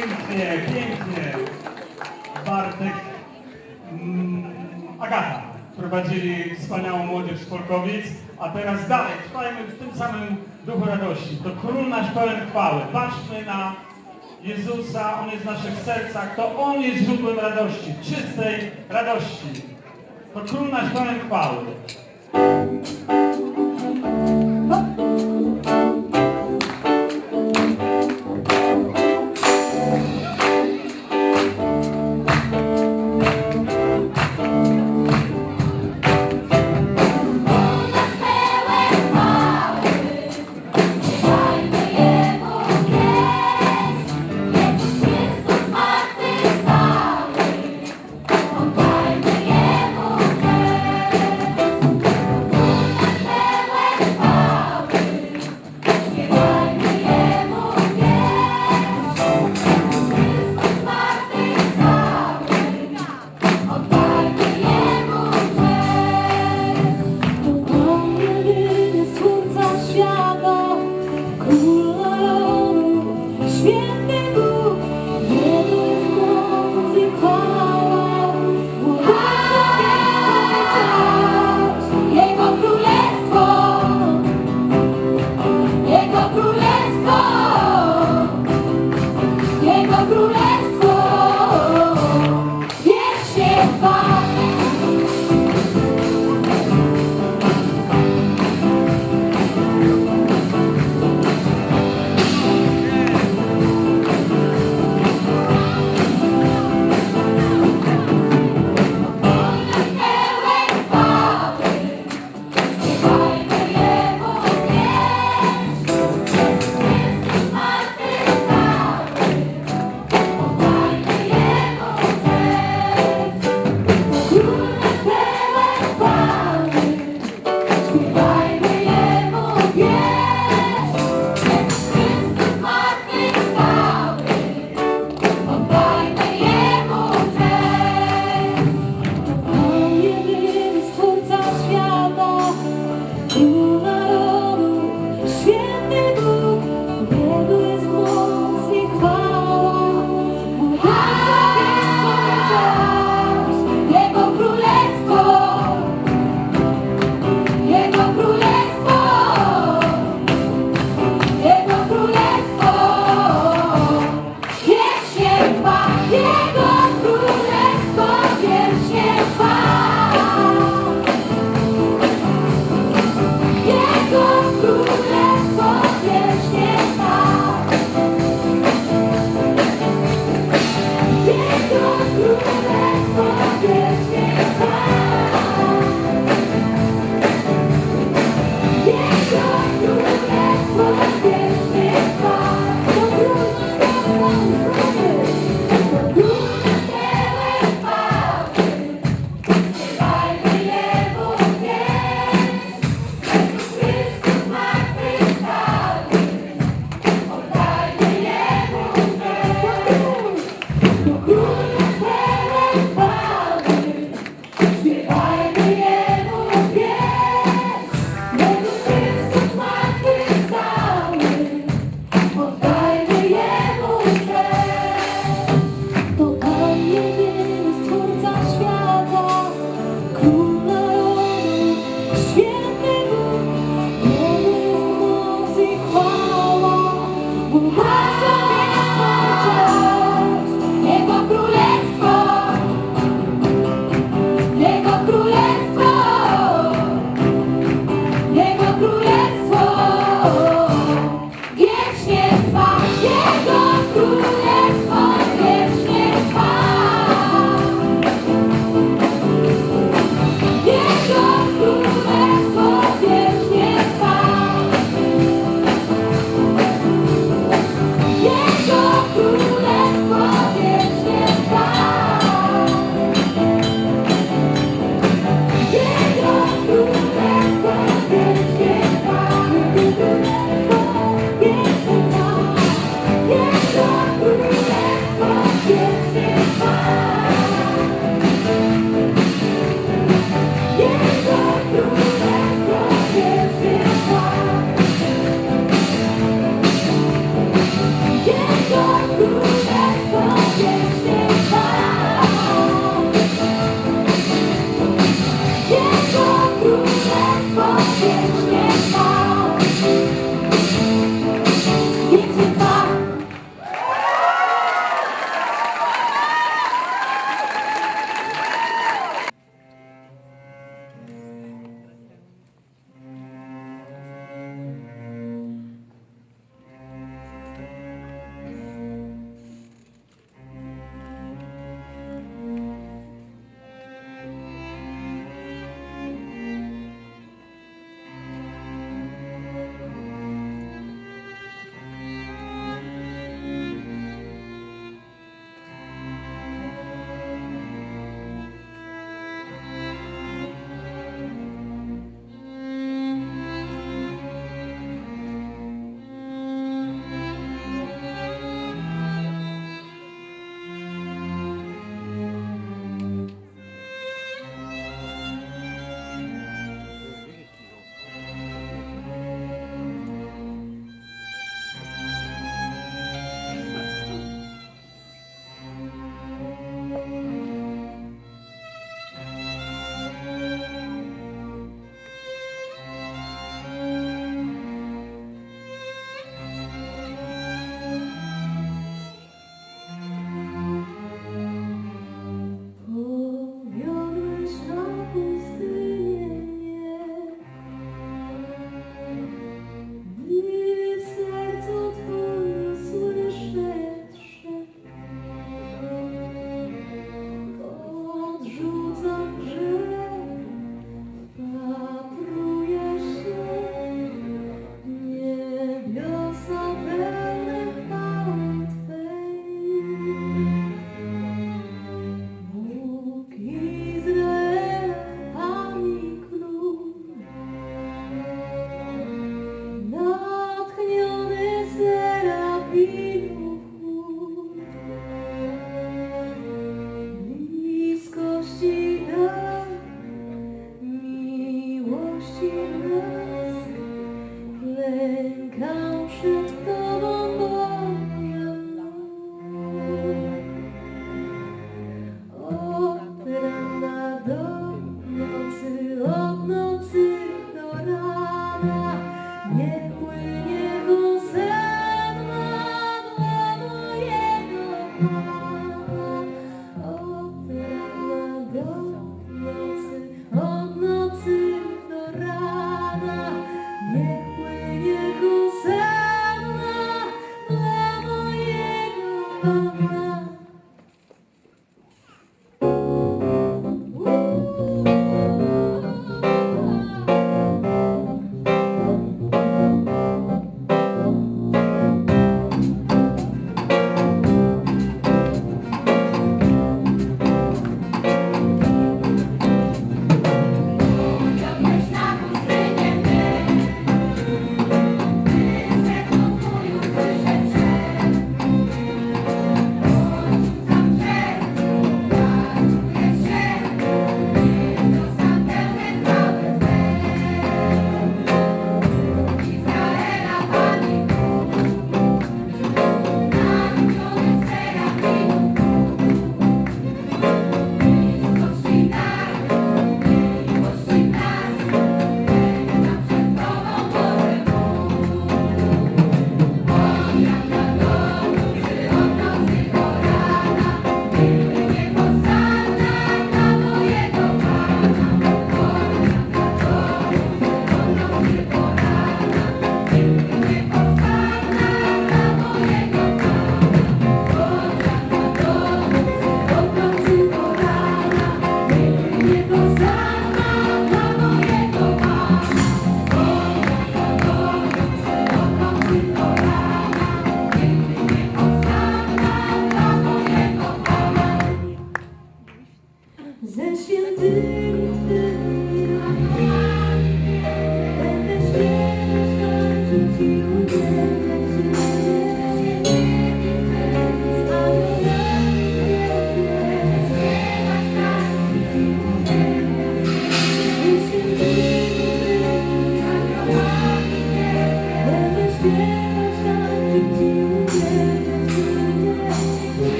Pięknie, pięknie. Bartek, mm, Agata prowadzili wspaniałą młodzież Polkowic, a teraz dalej, trwajmy w tym samym duchu radości. To Król nasz pełen chwały. Patrzmy na Jezusa, On jest w naszych sercach, to On jest źródłem radości, czystej radości. To Król nasz pełen chwały.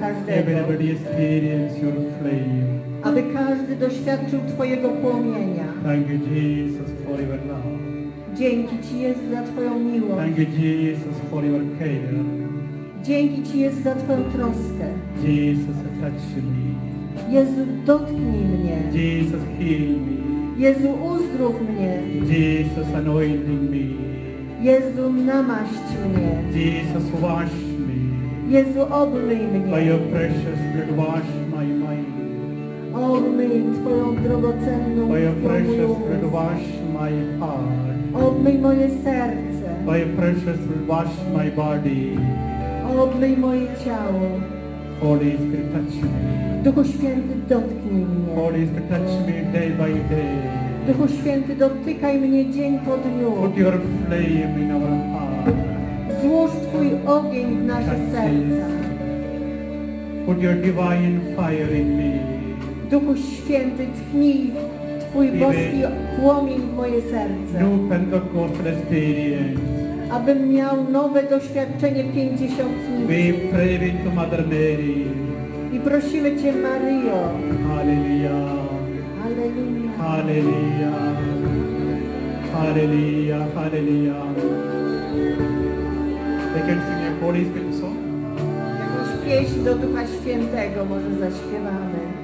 Każdego, Everybody experience your flame. aby każdy doświadczył Twojego płomienia. Thank you, Jesus, for your love. Dzięki Ci jest za Twoją miłość. Thank you, Jesus, for your care. Dzięki Ci jest za Twoją troskę. Jesus, touch me. Jezu, dotknij mnie. Jesus, heal me. Jezu, uzdrów mnie. Jesus, anointing me. Jezu, namaść mnie. Jesus, wash. Jezu, obmyj By mnie. your precious blood, wash my mind. Obmyj Twoją drogocenną By your precious blood, wash my heart. Obmyj moje serce. By your precious blood, wash my body. Obmyj moje ciało. Holy Spirit, touch me. Duchu Święty, dotknij mnie. Holy Spirit, touch me day by day. Duchu Święty, dotykaj mnie dzień po dniu. Put your flame in our ogień w nasze Tak serca. Put your divine fire in me. Duchu Święty, tchnij Twój boski płomień w moje serce. New Pentecostal experience. Abym miał nowe doświadczenie pięćdziesiątnicy. We pray with Mother Mary. I prosimy Cię, Maryjo. Hallelujah. Alleluja. Hallelujah. Hallelujah, hallelujah. They can sing a Holy Spirit song. Jakąś pieśń do Ducha Świętego może zaśpiewamy.